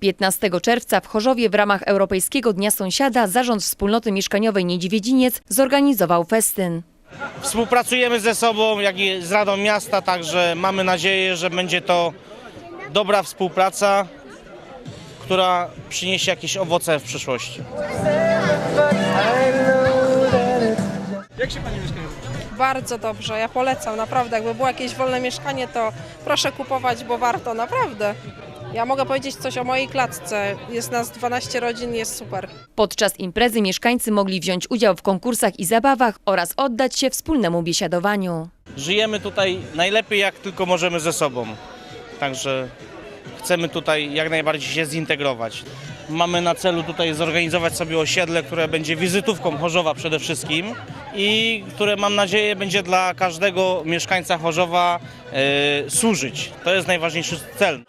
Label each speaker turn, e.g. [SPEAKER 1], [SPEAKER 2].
[SPEAKER 1] 15 czerwca w Chorzowie w ramach Europejskiego Dnia Sąsiada Zarząd Wspólnoty Mieszkaniowej Niedźwiedziniec zorganizował festyn.
[SPEAKER 2] Współpracujemy ze sobą, jak i z Radą Miasta, także mamy nadzieję, że będzie to dobra współpraca, która przyniesie jakieś owoce w przyszłości.
[SPEAKER 3] Bardzo dobrze, ja polecam, naprawdę. Jakby było jakieś wolne mieszkanie, to proszę kupować, bo warto, naprawdę. Ja mogę powiedzieć coś o mojej klatce. Jest nas 12 rodzin, jest super.
[SPEAKER 1] Podczas imprezy mieszkańcy mogli wziąć udział w konkursach i zabawach oraz oddać się wspólnemu biesiadowaniu.
[SPEAKER 2] Żyjemy tutaj najlepiej jak tylko możemy ze sobą, także chcemy tutaj jak najbardziej się zintegrować. Mamy na celu tutaj zorganizować sobie osiedle, które będzie wizytówką Chorzowa przede wszystkim i które mam nadzieję będzie dla każdego mieszkańca Chorzowa e, służyć. To jest najważniejszy cel.